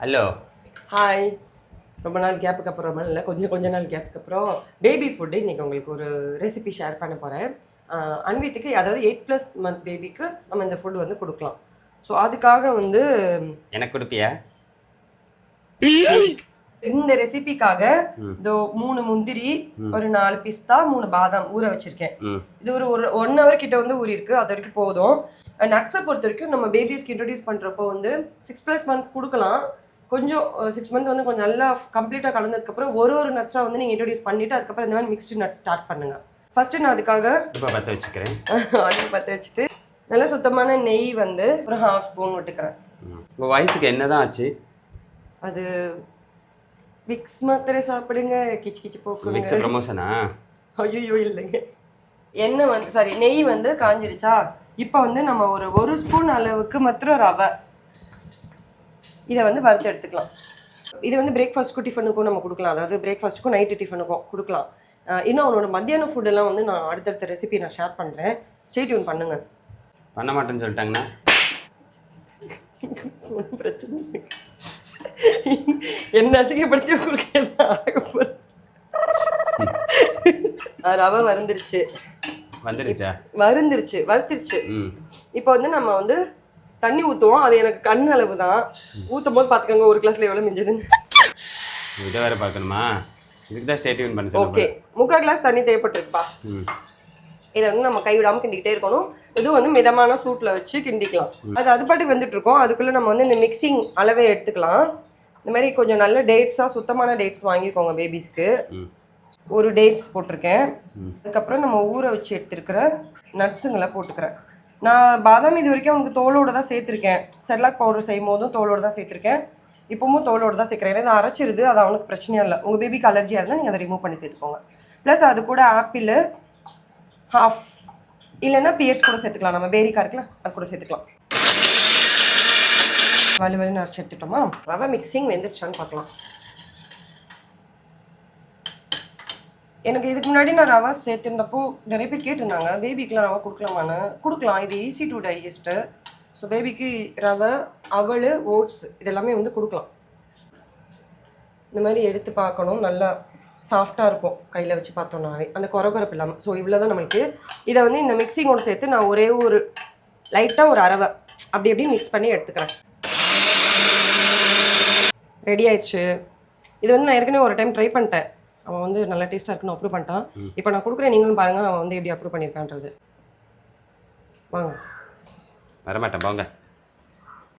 Hello hi ரொம்ப நாள் கேப்புக்கு அப்புறம் இல்லை கொஞ்சம் கொஞ்ச நாள் கேப்புக்கு அப்புறம் பேபி ஃபுட்டு இன்னைக்கு உங்களுக்கு ஒரு ரெசிபி ஷேர் பண்ண போகிறேன் அன்வித்துக்கு அதாவது எயிட் ப்ளஸ் மந்த் பேபிக்கு நம்ம இந்த ஃபுட் வந்து கொடுக்கலாம். ஸோ அதுக்காக வந்து எனக்கு கொடுப்பியா? இந்த ரெசிபிக்காக இந்த மூணு முந்திரி ஒரு நாலு பிஸ்தா மூணு பாதாம் ஊற வச்சிருக்கேன். இது ஒரு ஒரு ஒன் ஹவர் கிட்ட வந்து ஊறி இருக்கு அது வரைக்கும் போதும். நட்ஸை பொறுத்த வரைக்கும் நம்ம பேபிஸ்க்கு இன்ட்ரடியூஸ் பண்ணுறப்போ வந்து சிக்ஸ் ப்ளஸ் மந்த்ஸ் கொடுக்கலாம். கொஞ்சம் சிக்ஸ் மந்த் வந்து கொஞ்சம் நல்லா கம்ப்ளீட்டாக கலந்ததுக்கப்புறம் ஒரு ஒரு நட்ஸாக வந்து நீங்கள் இன்ட்ரடியூஸ் பண்ணிவிட்டு அதுக்கப்புறம் இந்த மாதிரி மிக்ஸ்டு நட்ஸ் ஸ்டார்ட் பண்ணுங்கள் ஃபஸ்ட்டு நான் அதுக்காக இப்போ பற்ற வச்சுக்கிறேன். ஆயில் பற்ற வச்சுட்டு நல்லா சுத்தமான நெய் வந்து ஒரு ஹாஃப் ஸ்பூன் விட்டுக்கிறேன். உங்கள் வயசுக்கு என்ன தான் ஆச்சு? அது விக்ஸ் மாத்திரை சாப்பிடுங்க கிச்சு கிச்சு போக்குங்க. மிக்சர் ப்ரமோஷனா ஐயோ இல்லைங்க. எண்ணெய் வந்து சாரி நெய் வந்து காஞ்சிடுச்சா இப்போ வந்து நம்ம ஒரு ஒரு ஸ்பூன் அளவுக்கு மாத்திரம் ரவை. இதை வந்து வறுத்து எடுத்துக்கலாம். இது வந்து பிரேக்ஃபாஸ்ட்க்கும் டிஃபனுக்கும் நம்ம கொடுக்கலாம். அதாவது பிரேக்ஃபாஸ்ட்டுக்கும் நைட்டு டிஃபனுக்கும் கொடுக்கலாம். இன்னும் அவனோட மத்தியான ஃபுட்டெல்லாம் வந்து நான் அடுத்தடுத்த ரெசிபி நான் ஷேர் பண்ணுறேன் ஸ்டே டியூன் பண்ணுங்க. பண்ண மாட்டேன்னு சொல்லிட்டாங்கன்னா ஒன்றும் பிரச்சனை இல்லை. என்ன அசிங்கப்படுத்தி உங்களுக்கு என்ன ஆக போகுது? அஹ் ரவை வருந்துருச்சு வந்துடுச்சா வருந்துருச்சு வறுத்துருச்சு. இப்போ வந்து நம்ம வந்து தண்ணி ஊற்றுவோம் அது எனக்கு கண் அளவு தான் ஊற்றும் போது பார்த்துக்கோங்க ஒரு கிளாஸ்ல எவ்வளோ மிஞ்சதுன்னு. இதை வேற பார்க்கணுமா? இதுக்கு தான் ஸ்டேட்யூன் பண்ண சொல்ல ஓகே முக்கால் கிளாஸ் தண்ணி தேவைப்பட்டிருப்பா. இதை வந்து நம்ம கைவிடாமல் கிண்டிக்கிட்டே இருக்கணும். இதுவும் வந்து மிதமான சூட்டில் வச்சு கிண்டிக்கலாம். அது அது பாட்டுக்கு வந்துட்டு இருக்கோம் அதுக்குள்ளே நம்ம வந்து இந்த மிக்சிங் அளவை எடுத்துக்கலாம். இந்த மாதிரி கொஞ்சம் நல்ல டேட்ஸாக சுத்தமான டேட்ஸ் வாங்கிக்கோங்க பேபிஸ்க்கு ஒரு டேட்ஸ் போட்டிருக்கேன். அதுக்கப்புறம் நம்ம ஊற வச்சு எடுத்துருக்கிற நட்ஸுங்களை போட்டுக்கிறேன். நான் பாதாம் இது வரைக்கும் அவனுக்கு தோலோடு தான் சேர்த்துருக்கேன். செர்லாக் பவுடர் செய்யும் போதும் தோலோடு தான் சேர்த்துருக்கேன். இப்போவும் தோலோட தான் சேர்க்குறேன். ஏன்னா இது அரைச்சிருது அது அவனுக்கு பிரச்சனையும் இல்லை. உங்கள் பேபிக்கு அலர்ஜியாக இருந்தால் நீங்கள் அதை ரிமூவ் பண்ணி சேர்த்துக்கோங்க. ப்ளஸ் அது கூட ஆப்பிள் ஹாஃப் இல்லைன்னா பியர்ஸ் கூட சேர்த்துக்கலாம். நம்ம பேரிக்கா இருக்குல்ல அது கூட சேர்த்துக்கலாம். வலு வலுன்னு அரைச்சி எடுத்துட்டோமா? ரவை மிக்சிங் வெந்துருச்சான்னு பார்க்கலாம். எனக்கு இதுக்கு முன்னாடி நான் ரவா சேர்த்துருந்தப்போ நிறைய பேர் கேட்டிருந்தாங்க பேபிக்கெலாம் ரவா கொடுக்கலாமான்னு? கொடுக்கலாம் இது ஈஸி டு டைஜஸ்ட்டு ஸோ பேபிக்கு ரவை அவல் ஓட்ஸ் இதெல்லாமே வந்து கொடுக்கலாம். இந்த மாதிரி எடுத்து பார்க்கணும் நல்லா சாஃப்டாக இருக்கும் கையில் வச்சு பார்த்தோம்னாவே. அந்த குறகுறப்பு இல்லாமல் ஸோ இவ்வளோ தான் நம்மளுக்கு. இதை வந்து இந்த மிக்சிங்கோடு சேர்த்து நான் ஒரே ஒரு லைட்டாக ஒரு அரவை அப்படி அப்படி மிக்ஸ் பண்ணி எடுத்துக்கிறேன். ரெடி ஆயிடுச்சு. இது வந்து நான் ஏற்கனவே ஒரு டைம் ட்ரை பண்ணிட்டேன். அவன் வந்து நல்லா டேஸ்ட்டாக இருக்குன்னு அப்ரூவ் பண்ணிட்டான். இப்போ நான் கொடுக்குறேன் நீங்களும் பாருங்கள் அவன் வந்து எப்படி அப்ரூவ் பண்ணியிருக்கான்றது. வாங்க. வரமாட்டேன் போங்க.